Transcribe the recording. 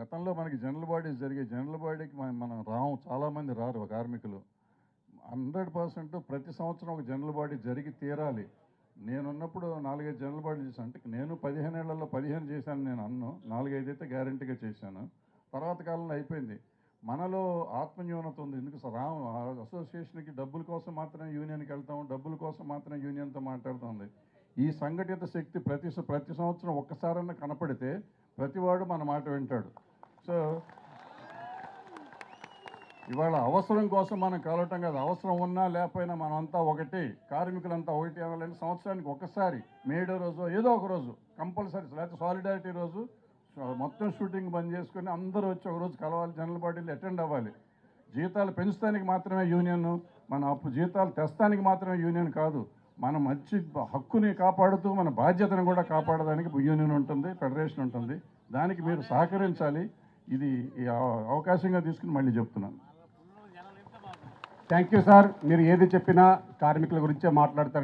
గతంలో మనకి general bodies జరిగే జనరల్ బాడీకి మన- మనం రాము చాలామంది రారు కార్మికులు. హండ్రెడ్ పర్సెంట్ ప్రతి సంవత్సరం ఒక జనరల్ బాడీ జరిగి తీరాలి. నేనున్నప్పుడు నాలుగైదు జనరల్ బాడీ చేశాను. అంటే నేను పదిహేను ఏళ్ళలో పదిహేను చేశాను నేను అన్ను. నాలుగైదు అయితే గ్యారంటీగా చేశాను. తర్వాత కాలంలో అయిపోయింది. మనలో ఆత్మన్యూనత ఉంది. ఎందుకు రాము ఆ అసోసియేషన్కి డబ్బుల కోసం మాత్రమే యూనియన్కి వెళ్తాం డబ్బుల కోసం మాత్రమే యూనియన్తో మాట్లాడుతుంది. ఈ సంఘటిత శక్తి ప్రతి స- ప్రతి సంవత్సరం ఒక్కసారన్నా కనపడితే ప్రతివాడు మన మాట వింటాడు. సో ఇవాళ అవసరం కోసం మనం కలవటం కాదు. అవసరం ఉన్నా లేకపోయినా మనం అంతా ఒకటి. కార్మికులంతా ఒకటి అవ్వాలంటే సంవత్సరానికి ఒకసారి మేడో రోజు ఏదో ఒక రోజు కంపల్సరీ లేకపోతే సాలిడారిటీ రోజు మొత్తం షూటింగ్ బంద్ చేసుకొని అందరూ వచ్చి ఒక రోజు కలవాలి జనరల్ బాడీలు అటెండ్ అవ్వాలి. జీతాలు పెంచడానికి మాత్రమే యూనియన్ మన అప్పు జీతాలు తెస్తానికి మాత్రమే యూనియన్ కాదు. మన మంచి హక్కుని కాపాడుతూ మన బాధ్యతను కూడా కాపాడడానికి యూనియన్ ఉంటుంది ఫెడరేషన్ ఉంటుంది. దానికి మీరు సహకరించాలి. ఇది అవకాశంగా తీసుకుని మళ్ళీ చెప్తున్నాను. Thank you sir. మీరు ఏది చెప్పినా కార్మికుల గురించే మాట్లాడతారు.